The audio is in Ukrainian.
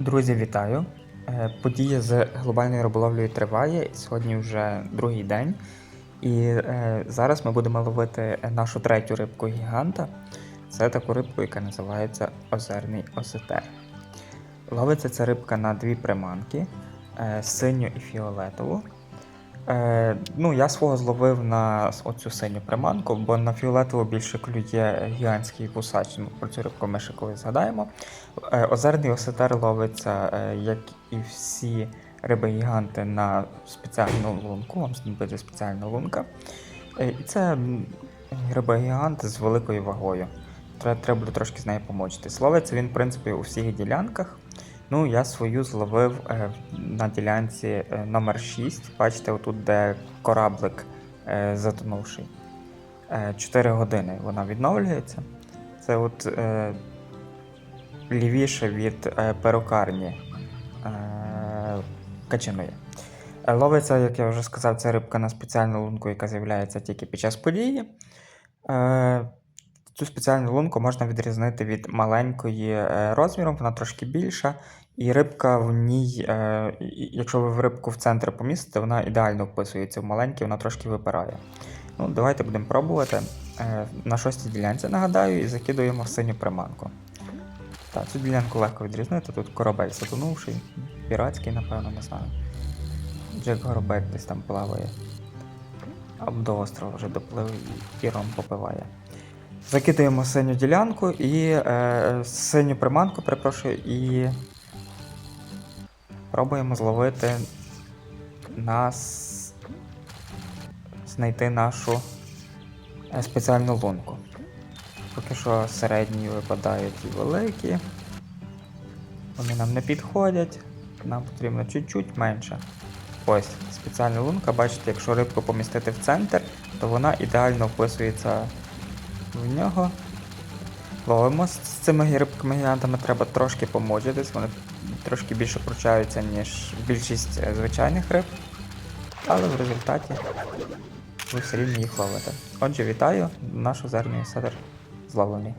Друзі, вітаю! Е, Подія з глобальною риболовлею триває, сьогодні вже другий день. І е, зараз ми будемо ловити нашу третю рибку гіганта. Це таку рибку, яка називається озерний осетер. Ловиться ця рибка на дві приманки: е, синю і фіолетову. Е, ну, я свого зловив на оцю синю приманку, бо на фіолетову більше клює гігантський кусач. Ну, про цю рибку ми ще колись згадаємо. Е, Озерний осетер ловиться, е, як і всі риби-гіганти, на спеціальну лунку. Вам знадобиться спеціальна лунка. І це риба-гігант з великою вагою. Треба буде трошки з нею помочитись. Ловиться він, в принципі, у всіх ділянках. Ну, я свою зловив е, на ділянці е, номер 6. Бачите, отут, де кораблик е, затонувший. 4 години вона відновлюється. Це от лівіше від перукарні качиної. Е, Ловиться, як я вже сказав, ця рибка на спеціальну лунку, яка з'являється тільки під час події. Цю спеціальну лунку можна відрізнити від маленької е, розміром, вона трошки більша. І рибка в ній, е, якщо ви в рибку в центр помістите, вона ідеально вписується в маленькій, вона трошки випирає. Ну, давайте будемо пробувати. Е, На шостій ділянці нагадаю, і закидуємо в синю приманку. Так, цю ділянку легко відрізнити. Тут корабель затонувший, піратський, напевно, не знаю. Джек Горобець десь там плаває. Або до острова вже доплив і, і ром попиває. Закидаємо синю ділянку і е, синю приманку, перепрошую, і пробуємо зловити нас. знайти нашу е, спеціальну лунку. Поки що середні випадають і великі. Вони нам не підходять. Нам потрібно чуть-чуть менше. Ось, спеціальна лунка, бачите, якщо рибку помістити в центр, то вона ідеально вписується в нього. Ловимо з цими рибками гігантами треба трошки помоджитись, вони трошки більше пручаються, ніж більшість е, звичайних риб. Але в результаті ви все рівно їх ловите. Отже, вітаю, наш озерний седер зловлений.